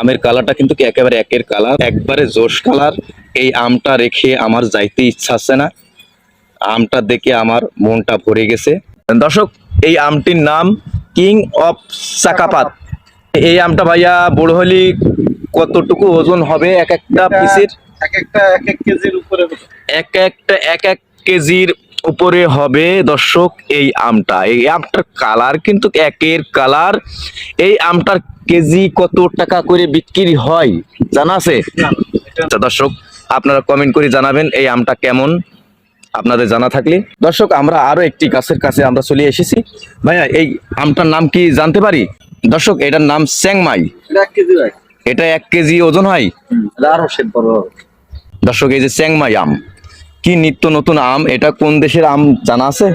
আমের কালারটা কিন্তু কি একেবারে একের কালার? একবারে জোশ কালার। এই আমটা রেখে আমার যাইতে ইচ্ছা আছে না। আমটা দেখে আমার মনটা ভরে গেছে। দর্শক এই আমটির নাম কিং অফ সাকাপাত এই আমটা ভাইয়া বড় হলি কতটুকু ওজন হবে এক একটা পিসের? এক একটা এক এক কেজির উপরে এক একটা এক এক কেজির উপরে হবে দর্শক এই আমটা। এই আমটার কালার কিন্তু একের কালার এই আমটার কেজি কত টাকা করে বিক্রি হয় জানা আছে? আচ্ছা দর্শক আপনারা কমেন্ট করে জানাবেন এই আমটা কেমন আপনাদের জানা থাকলে। দর্শক আমরা আরও একটি গাছের কাছে আমরা চলে এসেছি। ভাইয়া এই আমটার নাম কি জানতে পারি? দর্শক এটার নাম স্যাংমাই এটা এক কেজি ওজন হয়। দর্শক এই যে চ্যাংমাই আম। কি নিত্য নতুন আম? এটা কোন দেশের আম জানা আছে?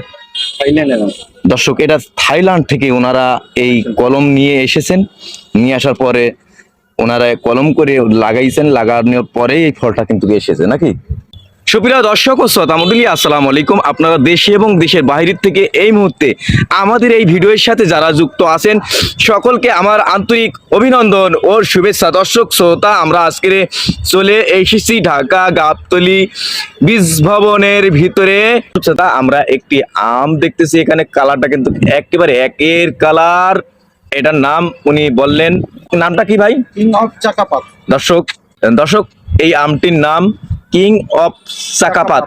দর্শক এটা থাইল্যান্ড থেকে ওনারা এই কলম নিয়ে এসেছেন। নিয়ে আসার পরে ওনারা কলম করে লাগাইছেন লাগানোর পরে এই ফলটা কিন্তু এসেছে নাকি? সুপ্রিয় দর্শক ও শ্রোতা মন্ডলী আসসালামু আলাইকুম। আপনারা দেশে এবং দেশের বাইরের থেকে এই মুহূর্তে আমাদের এই ভিডিওর সাথে যারা যুক্ত আছেন সকলকে আমার আন্তরিক অভিনন্দন ও শুভেচ্ছা। দর্শক শ্রোতা আমরা আজকের চলে এসেছি ঢাকা গাবতলি বীজ ভবনের ভিতরে। শ্রোতা আমরা একটি আম দেখতেছি এখানে কালারটা কিন্তু একেবারে একের কালার। এটার নাম উনি বললেন। নামটা কি ভাই? দর্শক দর্শক এই আমটির নাম কিং অফ সাকাপাত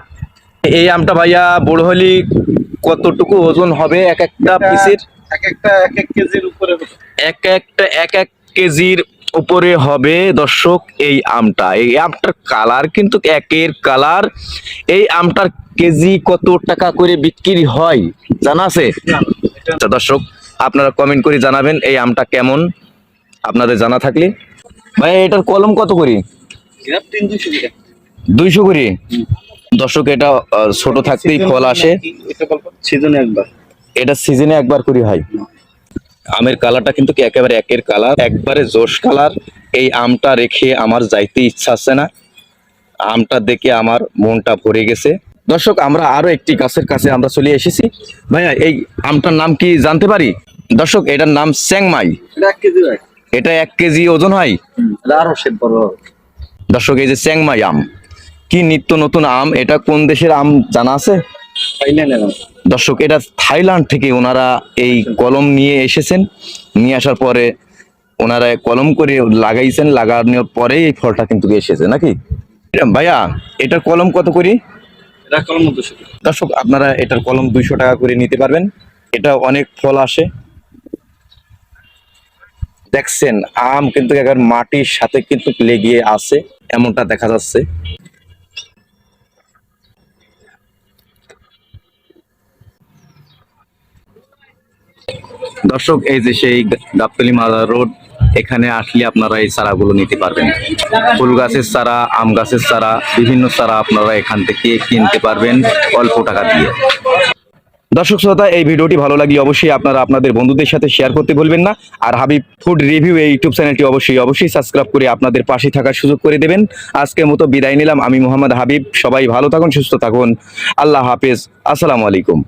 এই আমটা ভাইয়া বড় হলি কতটুকু ওজন হবে এক একটা পিসের? এক একটা এক এক কেজির উপরে হবে। এক একটা এক এক কেজির উপরে হবে দর্শক এই আমটা। এই আমটার কালার কিন্তু একের কালার। এই আমটার কেজি কত টাকা করে বিক্রি হয় জানা আছে? আচ্ছা দর্শক আপনারা কমেন্ট করে জানাবেন এই আমটা কেমন আপনাদের জানা থাকলে। ভাই এটার কলম কত করে? তিন দুশো টাকা। দুইশো করে? দর্শক এটা ছোট থাকতেই ফল আসে। এটা সিজনে একবার। এটা সিজনে একবার করে হয় আমের কালারটা কিন্তু একেবারে একের কালার? একবারে জোশ কালার। এই আমটা রেখে আমার যাইতে ইচ্ছা আছে না। আমটা দেখে আমার মনটা ভরে গেছে। দর্শক আমরা আরও একটি গাছের কাছে আমরা চলে এসেছি। ভাইয়া এই আমটার নাম কি জানতে পারি? দর্শক এটার নাম স্যাংমাই এটা এক কেজি ওজন হয়। দর্শক এই যে চ্যাংমাই আম। কি নিত্য নতুন আম? এটা কোন দেশের আম জানা আছে? দর্শক এটা থাইল্যান্ড থেকে ওনারা এই কলম নিয়ে এসেছেন। নিয়ে আসার পরে ওনারা কলম করে লাগাইছেন লাগানোর পরে এই ফলটা কিন্তু এসেছে নাকি? ভাইয়া এটার কলম কত করি? এটা কলম দর্শক আপনারা এটার কলম দুইশো টাকা করে নিতে পারবেন। এটা অনেক ফল আসে। দেখছেন আম কিন্তু একবার মাটির সাথে কিন্তু লেগে আছে এমনটা দেখা যাচ্ছে। দর্শক, এই যে সেই গাবতলি মাদার রোড, এখানে আসলে আপনারা এই চারাগুলো নিতে পারবেন। ফুল গাছের চারা, আম গাছের চারা, বিভিন্ন চারা আপনারা এখান থেকে কিনতে পারবেন অল্প টাকা দিয়ে। দর্শক, শ্রোতা, এই ভিডিওটি ভালো লাগলে অবশ্যই আপনারা আপনাদের বন্ধুদের সাথে শেয়ার করতে ভুলবেন না। আর হাবিব ফুড রিভিউ এই ইউটিউব চ্যানেলটি অবশ্যই অবশ্যই সাবস্ক্রাইব করে আপনাদের পাশে থাকার সুযোগ করে দেবেন। আজকের মতো বিদায় নিলাম। আমি মোহাম্মদ হাবিব। সবাই ভালো থাকুন, সুস্থ থাকুন। আল্লাহ হাফেজ। আসসালামু আলাইকুম।